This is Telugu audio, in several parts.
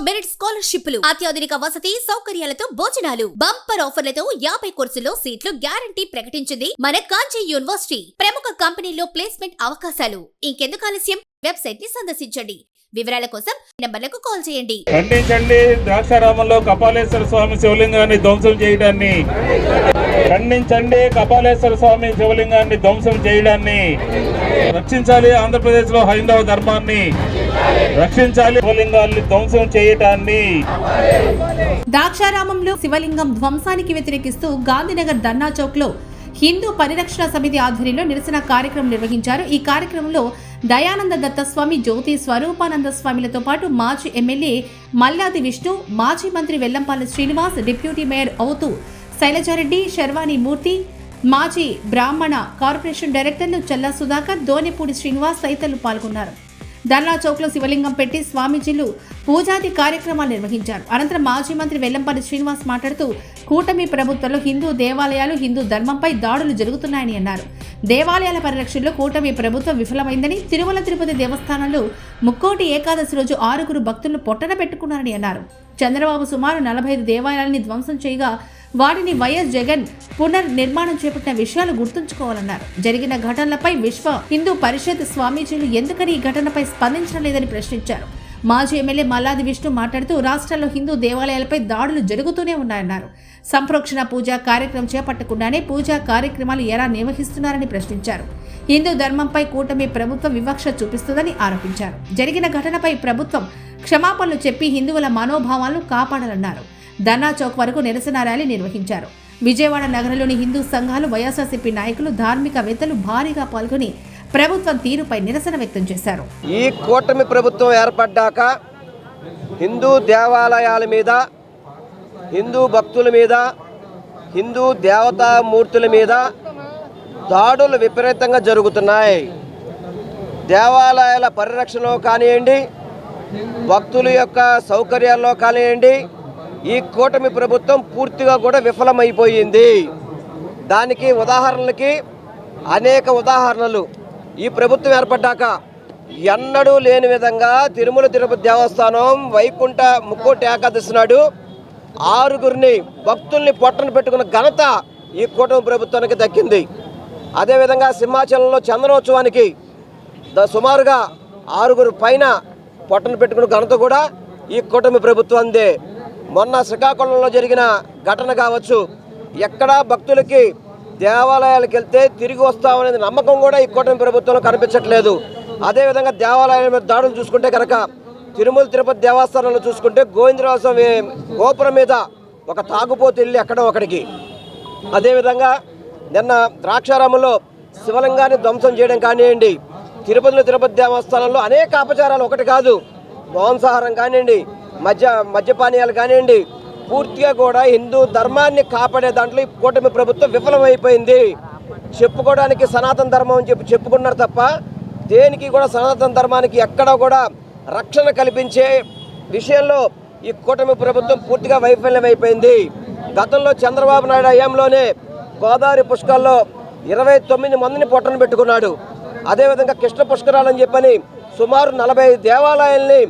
మెరిట్ స్కాలర్షిప్లు అత్యాధునిక వసతి సౌకర్యాలతో భోజనాలు బంపర్ ఆఫర్లతో యాభై కోర్సుల్లో సీట్లు గ్యారంటీ ప్రకటించింది మన కాంచీ యూనివర్సిటీ. ప్రముఖ కంపెనీలో ప్లేస్మెంట్ అవకాశాలు. ఇంకెందుకు ఆలస్యం? వెబ్సైట్ని సందర్శించండి. వివరాల కోసం నంబర్లకు కాల్ చేయండి. ఖండించండి. ద్రాక్షారామంలో కపాలేశ్వర స్వామి శివలింగాన్ని ధ్వంసం చేయడాన్ని. ఖండించండి. కపాలేశ్వర స్వామి శివలింగాన్ని ధ్వంసం చేయడాన్ని. రక్షించాలి ఆంధ్రప్రదేశ్లో హైందవ ధర్మాన్ని. రక్షించాలి శివలింగాన్ని ధ్వంసం చేయటాన్ని ద్రాక్షారామంలో శివలింగం ధ్వంసానికి వ్యతిరేకిస్తూ గాంధీనగర్ ధర్నా చౌక్లో హిందూ పరిరక్షణ సమితి ఆధ్వర్యంలో నిరసన కార్యక్రమం నిర్వహించారు. ఈ కార్యక్రమంలో దయానంద దత్తస్వామి జ్యోతి స్వరూపానంద స్వామిలతో పాటు మాజీ ఎమ్మెల్యే మల్లాది విష్ణు మాజీ మంత్రి వెల్లంపల్లి శ్రీనివాస్ డిప్యూటీ మేయర్ అవుతూ శైలజారెడ్డి శర్వాణి మూర్తి మాజీ బ్రాహ్మణ కార్పొరేషన్ డైరెక్టర్లు చల్లా సుధాకర్ దోనెపూడి శ్రీనివాస్ తదితరులు పాల్గొన్నారు. ధర్నా చౌక్లో శివలింగం పెట్టి స్వామీజీలు పూజాది కార్యక్రమాలు నిర్వహించారు. అనంతరం మాజీ మంత్రి వెల్లంపల్లి శ్రీనివాస్ మాట్లాడుతూ కూటమి ప్రభుత్వంలో హిందూ దేవాలయాలు హిందూ ధర్మంపై దాడులు జరుగుతున్నాయని అన్నారు. దేవాలయాల పరిరక్షణలో కూటమి ప్రభుత్వం విఫలమైందని తిరుమల తిరుపతి దేవస్థానంలో ముక్కోటి ఏకాదశి రోజు ఆరుగురు భక్తులను పొట్టన పెట్టుకున్నారని అన్నారు. చంద్రబాబు సుమారు నలభై ఐదు దేవాలయాలని ధ్వంసం చేయగా వాటిని వైఎస్ జగన్ పునర్నిర్మాణం చేపట్టిన విషయాలు గుర్తుంచుకోవాలన్నారు. జరిగిన ఘటనలపై విశ్వ హిందూ పరిషత్ స్వామీజీలు ఎందుకని ఈ ఘటనపై స్పందించడం లేదని ప్రశ్నించారు. మాజీ ఎమ్మెల్యే మల్లాది విష్ణు మాట్లాడుతూ రాష్ట్రంలో హిందూ దేవాలయాలపై దాడులు జరుగుతూనే ఉన్నాయన్నారు. సంప్రోక్షణ పూజా కార్యక్రమం చేపట్టకుండానే పూజా కార్యక్రమాలు ఎలా నిర్వహిస్తున్నారని ప్రశ్నించారు. హిందూ ధర్మంపై కూటమి ప్రభుత్వం వివక్ష చూపిస్తుందని ఆరోపించారు. జరిగిన ఘటనపై ప్రభుత్వం క్షమాపణలు చెప్పి హిందువుల మనోభావాలను కాపాడాలన్నారు. ధర్నా చౌక్ వరకు నిరసన ర్యాలీ నిర్వహించారు. విజయవాడ నగరంలోని హిందూ సంఘాలు వైఎస్ఆర్సీపీ నాయకులు ధార్మికవేత్తలు భారీగా పాల్గొని ప్రభుత్వం తీరుపై నిరసన వ్యక్తం చేశారు. ఈ కూటమి ప్రభుత్వం ఏర్పడ్డాక హిందూ దేవాలయాల మీద హిందూ భక్తుల మీద హిందూ దేవతామూర్తుల మీద దాడులు విపరీతంగా జరుగుతున్నాయి. దేవాలయాల పరిరక్షణలో కానివ్వండి భక్తుల యొక్క సౌకర్యాల్లో కానివ్వండి ఈ కూటమి ప్రభుత్వం పూర్తిగా కూడా విఫలమైపోయింది. దానికి ఉదాహరణలకి అనేక ఉదాహరణలు. ఈ ప్రభుత్వం ఏర్పడ్డాక ఎన్నడూ లేని విధంగా తిరుమల తిరుపతి దేవస్థానం వైకుంఠ ముక్కోటి ఏకాదశి నాడు ఆరుగురిని భక్తుల్ని పొట్టన పెట్టుకున్న ఘనత ఈ కూటమి ప్రభుత్వానికి దక్కింది. అదేవిధంగా సింహాచలంలో చందనోత్సవానికి సుమారుగా ఆరుగురు పైన పొట్టను పెట్టుకున్న ఘనత కూడా ఈ కూటమి ప్రభుత్వందే మొన్న శ్రీకాకుళంలో జరిగిన ఘటన కావచ్చు ఎక్కడా భక్తులకి దేవాలయాలకు వెళ్తే తిరిగి వస్తామనేది నమ్మకం కూడా ఈ కూటమి ప్రభుత్వంలో కనిపించట్లేదు. అదేవిధంగా దేవాలయాల మీద దాడులు చూసుకుంటే కనుక తిరుమల తిరుపతి దేవస్థానంలో చూసుకుంటే గోవిందరాజ స్వామి గోపురం మీద ఒక తాగుపోతు వెళ్ళి ఎక్కడం ఒకడికి. అదేవిధంగా నిన్న ద్రాక్షారామంలో శివలింగాన్ని ధ్వంసం చేయడం కానివ్వండి తిరుపతిలో తిరుపతి దేవస్థానంలో అనేక అపచారాలు ఒకటి కాదు మాంసాహారం కానివ్వండి మద్య మద్యపానీయాలు కానివ్వండి పూర్తిగా కూడా హిందూ ధర్మాన్ని కాపాడే దాంట్లో ఈ కూటమి ప్రభుత్వం విఫలమైపోయింది. చెప్పుకోవడానికి సనాతన ధర్మం అని చెప్పి చెప్పుకున్నారు తప్ప దేనికి కూడా సనాతన ధర్మానికి ఎక్కడ కూడా రక్షణ కల్పించే విషయంలో ఈ కూటమి ప్రభుత్వం పూర్తిగా వైఫల్యమైపోయింది. గతంలో చంద్రబాబు నాయుడు హయాంలోనే గోదావరి పుష్కల్లో ఇరవై తొమ్మిది మందిని పొట్టను పెట్టుకున్నాడు. అదేవిధంగా కృష్ణ పుష్కరాలని చెప్పని సుమారు నలభై దేవాలయాల్ని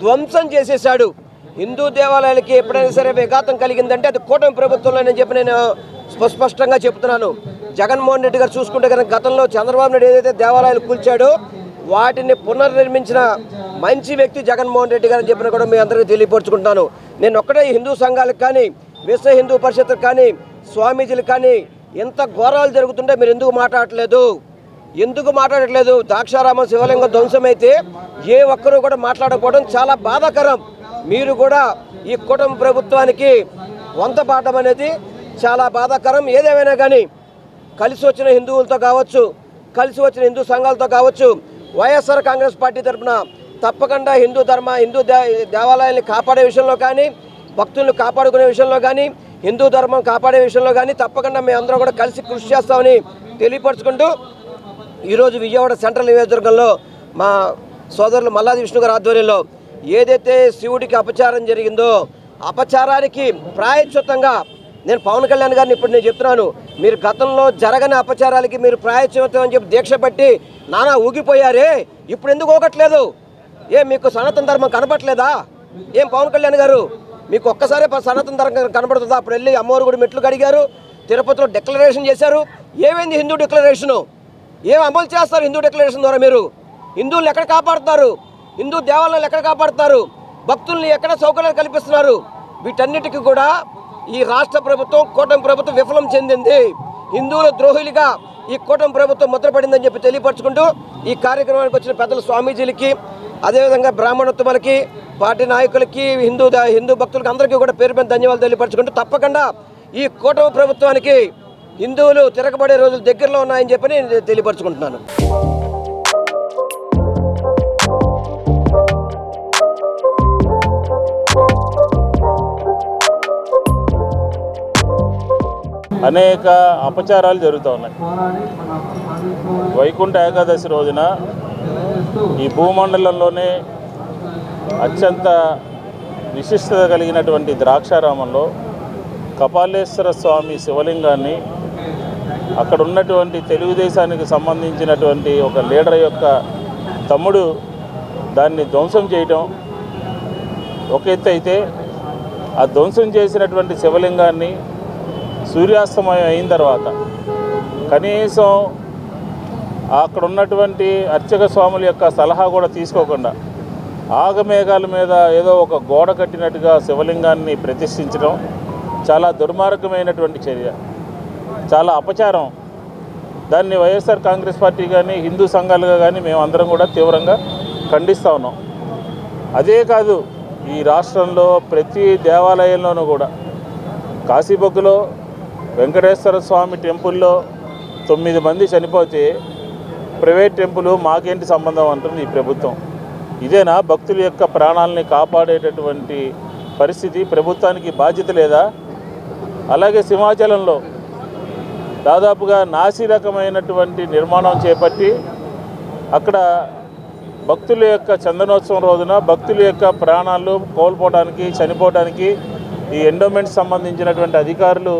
ధ్వంసం చేసేశాడు. హిందూ దేవాలయాలకి ఎప్పుడైనా సరే విఘాతం కలిగిందంటే అది కూటమి ప్రభుత్వంలోనని చెప్పి నేను స్పష్టంగా చెప్తున్నాను. జగన్మోహన్ రెడ్డి గారు చూసుకుంటే కనుక గతంలో చంద్రబాబు నాయుడు ఏదైతే దేవాలయాలు కూల్చాడో వాటిని పునర్నిర్మించిన మంచి వ్యక్తి జగన్మోహన్ రెడ్డి గారు అని చెప్పిన కూడా మీ అందరికీ తెలియపరుచుకుంటాను. నేను ఒక్కడే హిందూ సంఘాలకు కానీ విశ్వ హిందూ పరిషత్కు కానీ స్వామీజీలకు కానీ ఎంత ఘోరాలు జరుగుతుంటే మీరు ఎందుకు మాట్లాడట్లేదు? ఎందుకు మాట్లాడట్లేదు? ద్రాక్షారామం శివలింగం ధ్వంసమైతే ఏ ఒక్కరూ కూడా మాట్లాడకపోవడం చాలా బాధాకరం. మీరు కూడా ఈ కుటుంబ ప్రభుత్వానికి వంత పాఠం అనేది చాలా బాధాకరం. ఏదేమైనా కానీ కలిసి వచ్చిన హిందువులతో కావచ్చు కలిసి వచ్చిన హిందూ సంఘాలతో కావచ్చు వైఎస్ఆర్ కాంగ్రెస్ పార్టీ తరఫున తప్పకుండా హిందూ ధర్మ హిందూ దే దేవాలయాల్ని కాపాడే విషయంలో కానీ భక్తులను కాపాడుకునే విషయంలో కానీ హిందూ ధర్మం కాపాడే విషయంలో కానీ తప్పకుండా మేము కూడా కలిసి కృషి చేస్తామని తెలియపరచుకుంటూ ఈరోజు విజయవాడ సెంట్రల్ నియోజకవర్గంలో మా సోదరులు మల్లాది విష్ణు గారి ఆధ్వర్యంలో ఏదైతే శివుడికి అపచారం జరిగిందో అపచారానికి ప్రాయశ్చిత్తంగా నేను పవన్ కళ్యాణ్ గారిని ఇప్పుడు నేను చెప్తున్నాను మీరు గతంలో జరగని అపచారాలకి మీరు ప్రాయశ్చిత్తం అని చెప్పి దీక్ష పట్టి నానా ఊగిపోయారే ఇప్పుడు ఎందుకు ఊగట్లేదు? ఏ మీకు సనాతన ధర్మం కనపట్లేదా ఏం పవన్ కళ్యాణ్ గారు మీకు ఒక్కసారి ప- సనాతన ధర్మం కనబడుతుందా అప్పుడు వెళ్ళి అమ్మవారు కూడా మెట్లు కడిగారు తిరుపతిలో డిక్లరేషన్ చేశారు ఏమైంది హిందూ డిక్లరేషను ఏం అమలు చేస్తారు హిందూ డిక్లరేషన్ ద్వారా మీరు? హిందువులను ఎక్కడ కాపాడుతారు హిందూ దేవాలయాలు ఎక్కడ కాపాడుతారు భక్తుల్ని ఎక్కడ సౌకర్యాలు కల్పిస్తున్నారు? వీటన్నిటికీ కూడా ఈ రాష్ట్ర ప్రభుత్వం కూటమి ప్రభుత్వం విఫలం చెందింది. హిందువుల ద్రోహులుగా ఈ కూటమి ప్రభుత్వం ముద్రపడిందని చెప్పి తెలియపరచుకుంటూ ఈ కార్యక్రమానికి వచ్చిన పెద్దల స్వామీజీలకి అదేవిధంగా బ్రాహ్మణోత్తములకి పార్టీ నాయకులకి హిందూ హిందూ భక్తులకి అందరికీ కూడా పేరు మీద ధన్యవాదాలు తెలియపరచుకుంటూ తప్పకుండా ఈ కూటమి ప్రభుత్వానికి హిందువులు తిరగబడే రోజులు దగ్గరలో ఉన్నాయని చెప్పి నేను తెలియపరచుకుంటున్నాను. అనేక అపచారాలు జరుగుతూ ఉన్నాయి. వైకుంఠ ఏకాదశి రోజున ఈ భూమండలంలోనే అత్యంత విశిష్టత కలిగినటువంటి ద్రాక్షారామంలో కపాలేశ్వర స్వామి శివలింగాన్ని అక్కడ ఉన్నటువంటి తెలుగుదేశానికి సంబంధించినటువంటి ఒక లీడర్ యొక్క తమ్ముడు దాన్ని ధ్వంసం చేయటం ఒక ఎత్తు అయితే ఆ ధ్వంసం చేసినటువంటి శివలింగాన్ని సూర్యాస్తమయం అయిన తర్వాత కనీసం అక్కడ ఉన్నటువంటి అర్చక స్వాముల యొక్క సలహా కూడా తీసుకోకుండా ఆగమేఘాల మీద ఏదో ఒక గోడ కట్టినట్టుగా శివలింగాన్ని ప్రతిష్ఠించడం చాలా దుర్మార్గమైనటువంటి చర్య. చాలా అపచారం. దాన్ని వైఎస్ఆర్ కాంగ్రెస్ పార్టీ కానీ హిందూ సంఘాలుగా కానీ మేమందరం కూడా తీవ్రంగా ఖండిస్తూ ఉన్నాం. అదే కాదు ఈ రాష్ట్రంలో ప్రతి దేవాలయంలోనూ కూడా కాశీబొగ్గులో వెంకటేశ్వర స్వామి టెంపుల్లో తొమ్మిది మంది చనిపోతే ప్రైవేట్ టెంపుల్ మాకేంటి సంబంధం అంటుంది ఈ ప్రభుత్వం. ఇదేనా భక్తుల యొక్క ప్రాణాలని కాపాడేటటువంటి పరిస్థితి ప్రభుత్వానికి బాధ్యత లేదా? అలాగే సింహాచలంలో దాదాపుగా నాసి రకమైనటువంటి నిర్మాణం చేపట్టి అక్కడ భక్తుల యొక్క చందనోత్సవం రోజున భక్తుల యొక్క ప్రాణాలు కోల్పోవడానికి చనిపోవడానికి ఈ ఎండోమెంట్ సంబంధించినటువంటి అధికారులు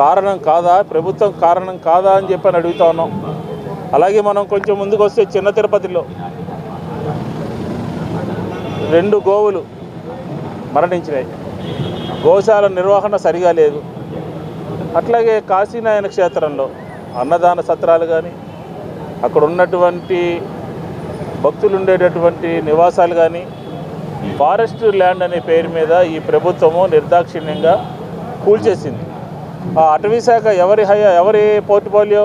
కారణం కాదా ప్రభుత్వం కారణం కాదా అని చెప్పని అడుగుతా ఉన్నాం. అలాగే మనం కొంచెం ముందుకు వస్తే చిన్న తిరుపతిలో రెండు గోవులు మరణించినాయి. గోశాల నిర్వహణ సరిగా లేదు. అట్లాగే కాశీనాయన క్షేత్రంలో అన్నదాన సత్రాలు కానీ అక్కడ ఉన్నటువంటి భక్తులు ఉండేటటువంటి నివాసాలు కానీ ఫారెస్ట్ ల్యాండ్ అనే పేరు మీద ఈ ప్రభుత్వము నిర్దాక్షిణ్యంగా కూల్చేసింది. ఆ అటవీ శాఖ ఎవరి హయా ఎవరి పోర్ట్ఫోలియో?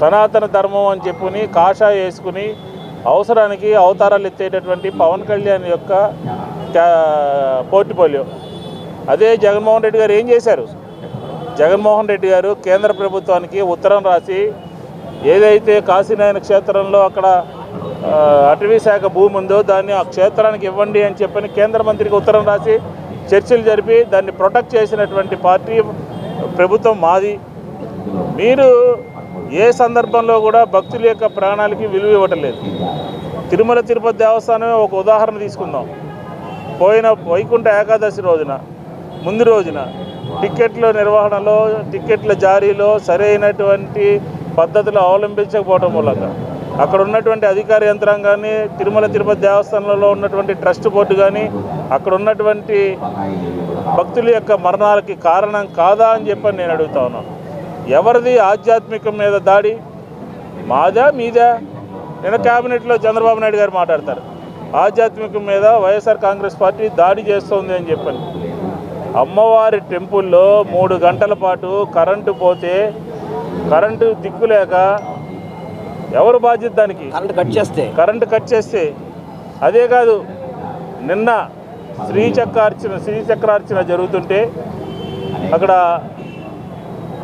సనాతన ధర్మం అని చెప్పుకుని కాషా వేసుకుని అవసరానికి అవతారాలు ఎత్తేటటువంటి పవన్ కళ్యాణ్ యొక్క పోర్ట్ఫోలియో. అదే జగన్మోహన్ రెడ్డి గారు ఏం చేశారు? జగన్మోహన్ రెడ్డి గారు కేంద్ర ప్రభుత్వానికి ఉత్తరం రాసి ఏదైతే కాశీనాయన క్షేత్రంలో అక్కడ అటవీశాఖ అటవీ శాఖ భూమి ఉందో దాన్ని ఆ క్షేత్రానికి ఇవ్వండి అని చెప్పని కేంద్ర మంత్రికి ఉత్తరం రాసి చర్చలు జరిపి దాన్ని ప్రొటెక్ట్ చేసినటువంటి పార్టీ ప్రభుత్వం మాది. మీరు ఏ సందర్భంలో కూడా భక్తుల యొక్క ప్రాణాలకి విలువ ఇవ్వటం తిరుమల తిరుపతి దేవస్థానమే ఒక ఉదాహరణ తీసుకుందాం. పోయిన వైకుంఠ ఏకాదశి రోజున ముందు రోజున టిక్కెట్ల నిర్వహణలో టిక్కెట్ల జారీలో సరైనటువంటి పద్ధతులు అవలంబించకపోవడం మూలంగా. అక్కడ ఉన్నటువంటి అధికార యంత్రాంగాన్ని తిరుమల తిరుపతి దేవస్థానంలో ఉన్నటువంటి ట్రస్ట్ బోర్డు కానీ అక్కడ ఉన్నటువంటి భక్తుల యొక్క మరణాలకి కారణం కాదా అని చెప్పని నేను అడుగుతా ఉన్నాను ఎవరిది ఆధ్యాత్మికం మీద దాడి? మాదా మీదా? నిన్న క్యాబినెట్లో చంద్రబాబు నాయుడు గారు మాట్లాడతారు. ఆధ్యాత్మికం మీద వైఎస్ఆర్ కాంగ్రెస్ పార్టీ దాడి చేస్తోంది అని చెప్పాను. అమ్మవారి టెంపుల్లో మూడు గంటల పాటు కరెంటు పోతే కరెంటు దిక్కులేక ఎవరు బాధ్యత దానికి? కరెంట్ కట్ చేస్తే. కరెంటు కట్ చేస్తే. అదే కాదు నిన్న శ్రీచక్రార్చన శ్రీచక్రార్చన జరుగుతుంటే అక్కడ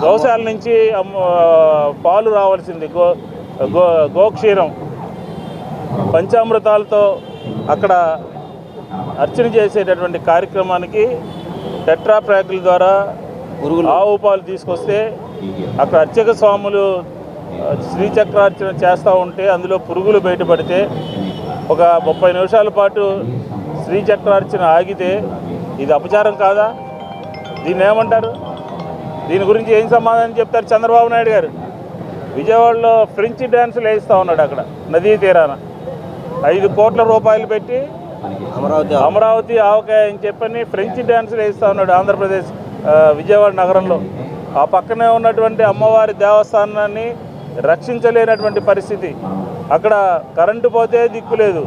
గోశాల నుంచి అమ్మ- పాలు రావాల్సింది. గో గో గోక్షీరం. పంచామృతాలతో అక్కడ అర్చన చేసేటటువంటి కార్యక్రమానికి టెట్రా ప్యాకుల ద్వారా ఆవు పాలు తీసుకొస్తే అక్కడ అర్చక స్వాములు శ్రీచక్రార్చన చేస్తూ ఉంటే అందులో పురుగులు బయటపడితే ఒక ముప్పై నిమిషాల పాటు శ్రీచక్రార్చన ఆగితే ఇది అపచారం కాదా? దీన్ని ఏమంటారు? దీని గురించి ఏం సమాధానం చెప్తారు చంద్రబాబు నాయుడు గారు? విజయవాడలో ఫ్రెంచ్ డ్యాన్సులు వేస్తూ ఉన్నాడు అక్కడ నదీ తీరాన. ఐదు కోట్ల రూపాయలు పెట్టి అమరావతి అమరావతి ఆవకాయ అని చెప్పని ఫ్రెంచ్ డ్యాన్సులు వేస్తూ ఉన్నాడు ఆంధ్రప్రదేశ్ విజయవాడ నగరంలో. ఆ పక్కనే ఉన్నటువంటి అమ్మవారి దేవస్థానాన్ని రక్షించలేనటువంటి పరిస్థితి. అక్కడ కరెంటు పోతే దిక్కు లేదు.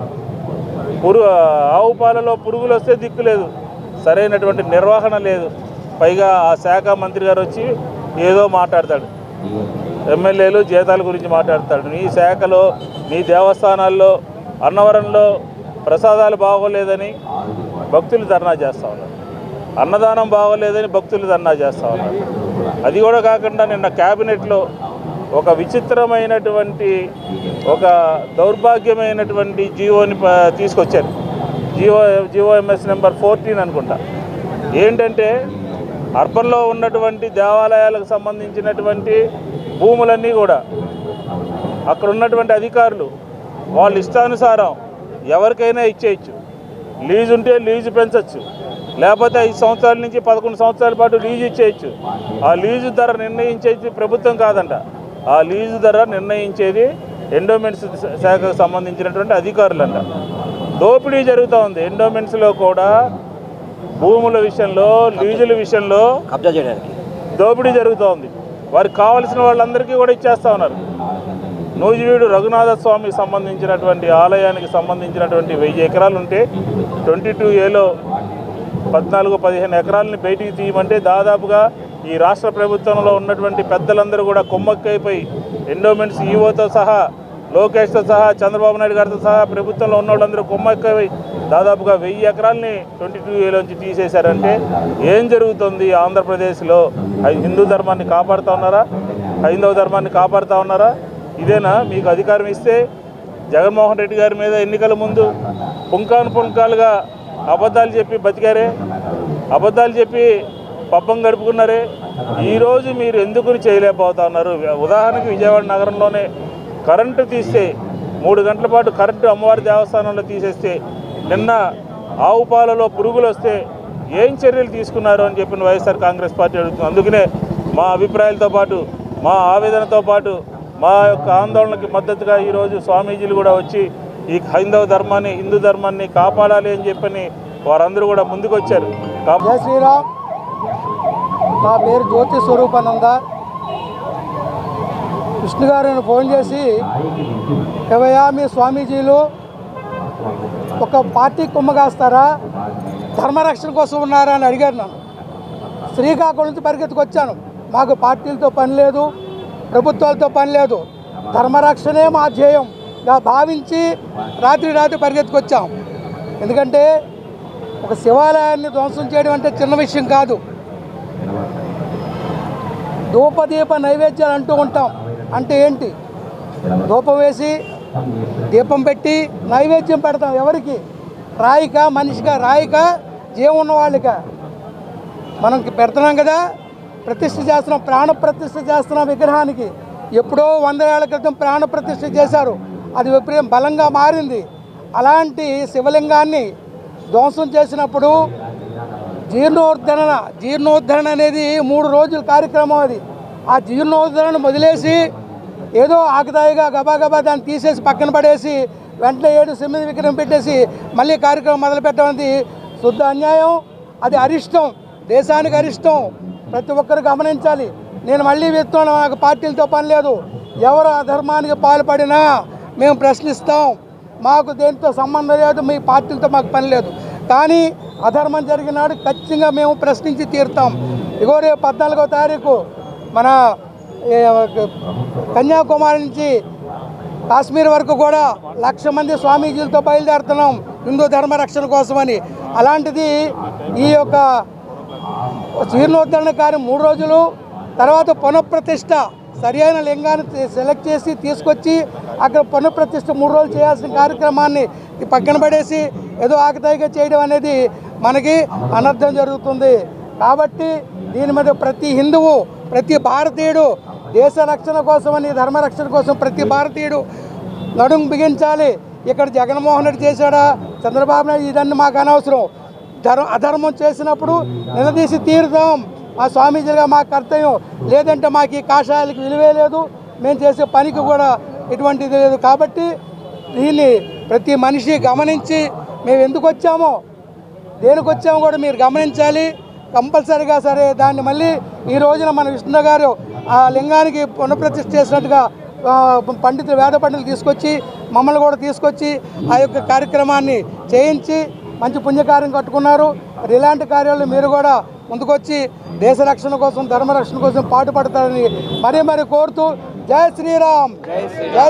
పురు ఆవు పాలలో పురుగులు వస్తే దిక్కు లేదు. సరైనటువంటి నిర్వహణ లేదు. పైగా ఆ శాఖ మంత్రి గారు వచ్చి ఏదో మాట్లాడతాడు. ఎమ్మెల్యేలు జీతాల గురించి మాట్లాడతాడు. నీ శాఖలో నీ దేవస్థానాల్లో అన్నవరంలో ప్రసాదాలు బాగోలేదని భక్తులు ధర్నా చేస్తూ ఉన్నారు. అన్నదానం బాగోలేదని భక్తులు ధర్నా చేస్తూ ఉన్నారు. అది కూడా కాకుండా నిన్న క్యాబినెట్లో ఒక విచిత్రమైనటువంటి ఒక దౌర్భాగ్యమైనటువంటి జీవోని తీసుకొచ్చారు తీసుకొచ్చారు. జీవో జీవోఎంఎస్ నెంబర్ ఫోర్టీన్ అనుకుంటా. ఏంటంటే అర్బన్లో ఉన్నటువంటి దేవాలయాలకు సంబంధించినటువంటి భూములన్నీ కూడా అక్కడ ఉన్నటువంటి అధికారులు వాళ్ళు ఇష్టానుసారం ఎవరికైనా ఇచ్చేయచ్చు. లీజు ఉంటే లీజు పెంచవచ్చు లేకపోతే ఐదు సంవత్సరాల నుంచి పదకొండు సంవత్సరాల పాటు లీజు ఇచ్చేయచ్చు. ఆ లీజు ధర నిర్ణయించేది ప్రభుత్వం కాదంట. ఆ లీజు ధర నిర్ణయించేది ఎండోమెంట్స్ శాఖకు సంబంధించినటువంటి అధికారులంట. దోపిడీ జరుగుతూ ఉంది. ఎండోమెంట్స్లో కూడా భూముల విషయంలో లీజుల విషయంలో కబ్జా చేయడానికి. దోపిడీ జరుగుతోంది వారికి కావలసిన వాళ్ళందరికీ కూడా ఇచ్చేస్తా ఉన్నారు. నూజివీడు రఘునాథ స్వామికి సంబంధించినటువంటి ఆలయానికి సంబంధించినటువంటి వెయ్యి ఎకరాలు ఉంటే ట్వంటీ టూ ఏలో పద్నాలుగు పదిహేను ఎకరాలని బయటికి తీయమంటే దాదాపుగా ఈ రాష్ట్ర ప్రభుత్వంలో ఉన్నటువంటి పెద్దలందరూ కూడా కొమ్మక్కైపోయి ఎండోమెంట్స్ ఈఓతో సహా లోకేష్తో సహా చంద్రబాబు నాయుడు గారితో సహా ప్రభుత్వంలో ఉన్న వాళ్ళందరూ కొమ్మక్కై దాదాపుగా వెయ్యి ఎకరాలని ట్వంటీ టూ ఏలోంచి తీసేశారంటే ఏం జరుగుతుంది? ఆంధ్రప్రదేశ్లో హిందూ ధర్మాన్ని కాపాడుతూ ఉన్నారా? హైందవ ధర్మాన్ని కాపాడుతూ ఉన్నారా? ఇదేనా? మీకు అధికారం ఇస్తే జగన్మోహన్ రెడ్డి గారి మీద ఎన్నికల ముందు పుంకాను పుంకాలుగా అబద్ధాలు చెప్పి బతికారే. అబద్ధాలు చెప్పి పబ్బం గడుపుకున్నారే. ఈరోజు మీరు ఎందుకు చేయలేకపోతా ఉన్నారు ఉదాహరణకి విజయవాడ నగరంలోనే కరెంటు తీస్తే మూడు గంటల పాటు కరెంటు అమ్మవారి దేవస్థానంలో తీసేస్తే నిన్న ఆవు పాలలో పురుగులు వస్తే ఏం చర్యలు తీసుకున్నారు అని చెప్పిన వైఎస్ఆర్ కాంగ్రెస్ పార్టీ అడుగుతుంది. అందుకనే మా అభిప్రాయాలతో పాటు మా ఆవేదనతో పాటు మా యొక్క ఆందోళనకి మద్దతుగా ఈరోజు స్వామీజీలు కూడా వచ్చి ఈ హైందవ ధర్మాన్ని హిందూ ధర్మాన్ని కాపాడాలి అని చెప్పని వారందరూ కూడా ముందుకు వచ్చారు శ్రీరామ్. నా పేరు జ్యోతి స్వరూపానంద. విష్ణు గారిని ఫోన్ చేసి ఏవయ్యా మీ స్వామీజీలు ఒక పార్టీ కుమ్మగాస్తారా? ధర్మరక్షణ కోసం ఉన్నారా అని అడిగారు నన్ను. శ్రీకాకుళం నుంచి పరిగెత్తుకొచ్చాను. మాకు పార్టీలతో పని లేదు. ప్రభుత్వాలతో పని లేదు. ధర్మరక్షణే మా ధ్యేయంగా భావించి రాత్రి రాత్రి పరిగెత్తుకొచ్చాం. ఎందుకంటే ఒక శివాలయాన్ని ధ్వంసం చేయడం అంటే చిన్న విషయం కాదు. ధూపదీప నైవేద్యాలు అంటూ ఉంటాం. అంటే ఏంటి? ధూపం వేసి దీపం పెట్టి నైవేద్యం పెడతాం ఎవరికి? రాయిక మనిషిగా రాయిక జీవం ఉన్న వాళ్ళక మనం పెడుతున్నాం కదా ప్రతిష్ఠ చేస్తున్నాం ప్రాణ ప్రతిష్ఠ చేస్తున్నాం విగ్రహానికి ఎప్పుడో వంద ఏళ్ళ క్రితం ప్రాణ ప్రతిష్ఠ చేశారు. అది విపరీతం బలంగా మారింది. అలాంటి శివలింగాన్ని ధ్వంసం చేసినప్పుడు జీర్ణోద్ధరణ జీర్ణోద్ధరణ అనేది మూడు రోజుల కార్యక్రమం అది. ఆ జీర్ణోద్ధరణ వదిలేసి ఏదో ఆకదాయిగా గబాగబా దాన్ని తీసేసి పక్కన పడేసి వెంటనే ఏడు సిమ్మిది విగ్రహం పెట్టేసి మళ్ళీ కార్యక్రమం మొదలు పెట్టడం శుద్ధ అన్యాయం. అది అరిష్టం. దేశానికి అరిష్టం. ప్రతి ఒక్కరు గమనించాలి. నేను మళ్ళీ చెప్తున్నాను నాకు పార్టీలతో పని లేదు. ఎవరు అధర్మానికి పాల్పడినా మేము ప్రశ్నిస్తాం. మాకు దేనితో సంబంధం లేదు మీ పార్టీలతో మాకు పని లేదు. కానీ అధర్మం జరిగినాడు ఖచ్చితంగా మేము ప్రశ్నించి తీరుతాం. ఇగో రేపు పద్నాలుగో తారీఖు మన కన్యాకుమారి నుంచి కాశ్మీర్ వరకు కూడా లక్ష మంది స్వామీజీలతో బయలుదేరుతున్నాం హిందూ ధర్మ రక్షణ కోసమని. అలాంటిది ఈ యొక్క జీర్ణోద్ధరణ కార్యం మూడు రోజులు తర్వాత పునఃప్రతిష్ఠ సరియైన లింగాన్ని సెలెక్ట్ చేసి తీసుకొచ్చి అక్కడ పునఃప్రతిష్ట మూడు రోజులు చేయాల్సిన కార్యక్రమాన్ని పక్కన పడేసి ఏదో ఆకతాయిగా చేయడం అనేది మనకి అనర్థం జరుగుతుంది. కాబట్టి దీని మీద ప్రతి హిందువు ప్రతి భారతీయుడు దేశ రక్షణ కోసమని ధర్మ రక్షణ కోసం ప్రతి భారతీయుడు నడుం బిగించాలి. ఇక్కడ జగన్మోహన్ రెడ్డి చేశాడా? చంద్రబాబు నాయుడు ఇదన్నీ మాకు అనవసరం. ధర్మ అధర్మం చేసినప్పుడు నిలదీసి తీరుతాం మా స్వామీజీగా మా కర్తవ్యం. లేదంటే మాకు ఈ కాషాయాలకు విలువే లేదు. మేము చేసే పనికి కూడా ఎటువంటిది లేదు. కాబట్టి దీన్ని ప్రతి మనిషి గమనించి మేము ఎందుకు వచ్చామో దేనికి వచ్చామో కూడా మీరు గమనించాలి. కంపల్సరీగా సరే దాన్ని మళ్ళీ ఈ రోజున మన విష్ణు గారు ఆ లింగానికి పునఃప్రతిష్ఠ చేసినట్టుగా పండితులు వేద పండితులు తీసుకొచ్చి మమ్మల్ని కూడా తీసుకొచ్చి ఆ యొక్క కార్యక్రమాన్ని చేయించి మంచి పుణ్యకార్యం కట్టుకున్నారు. ఇలాంటి కార్యాలు మీరు కూడా ముందుకొచ్చి దేశ రక్షణ కోసం ధర్మ రక్షణ కోసం పాటుపడతారని మరీ మరీ కోరుతూ జై శ్రీరామ్. జై